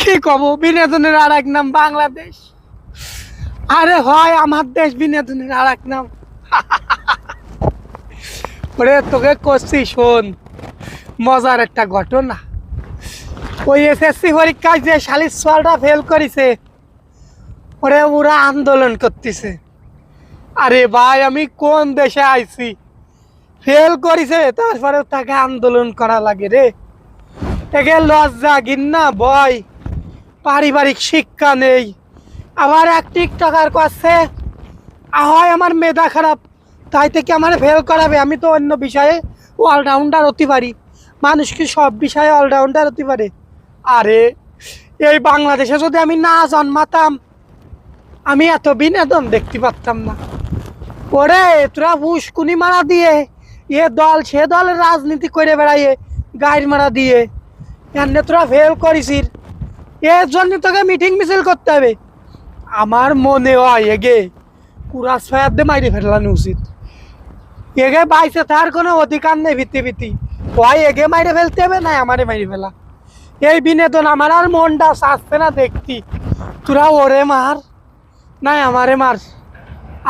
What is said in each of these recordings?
কি কব, বিনোদনের আর এক নাম বাংলাদেশ। আরে হয়, আমার দেশ বিনোদনের আর এক নাম। ওরে, তোকে করছি শোন। মজার একটা ঘটনা। ওই এসএসসি পরীক্ষায় যে শালির সোয়ালটা ফেল করেছে, ওরে ওরা আন্দোলন করতেছে। আরে ভাই, আমি কোন দেশে আইছি? ফেল করেছে তারপরে তাকে আন্দোলন করা লাগে রে। একে লজ্জা ঘিন্না ভয় পারিবারিক শিক্ষা নেই। আবার এক টিকটকার কাছে হয় আমার মেধা খারাপ। তাই থেকে আমার ফেল করাবে। আমি তো অন্য বিষয়ে অলরাউন্ডার হতে পারি। মানুষ কি সব বিষয়ে অলরাউন্ডার হতে পারে? আরে, এই বাংলাদেশে যদি আমি না জন্মাতাম, আমি এত বিনোদন দেখতে পারতাম না। ওরে, তোরা উস্কুনি মারা দিয়ে, এ দল সে দলের রাজনীতি করে বেড়াইয়ে গাড়ি মারা দিয়ে। এনে তোরা ফেল করিসির। এর জন্য তোকে মিটিং মিছিল করতে হবে। আমার মনে হয় এগে কুরাস ফায়ার দিয়ে মাইরে ফেলানো উচিত। এগে বাইসে তার কোনো অধিকার নেই ভিত্তি ভিত্তি হয় এগে মাইরে ফেলতে হবে, না আমারে মাইরে ফেলা। এই বিনোদন আমার আর মনটা সাজছে না দেখতি। তোরা ওরে মার, না আমারে মার।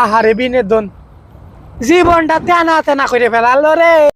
আহারে বিনোদন। জীবনটা তেনা তেনা করে ফেলালো রে।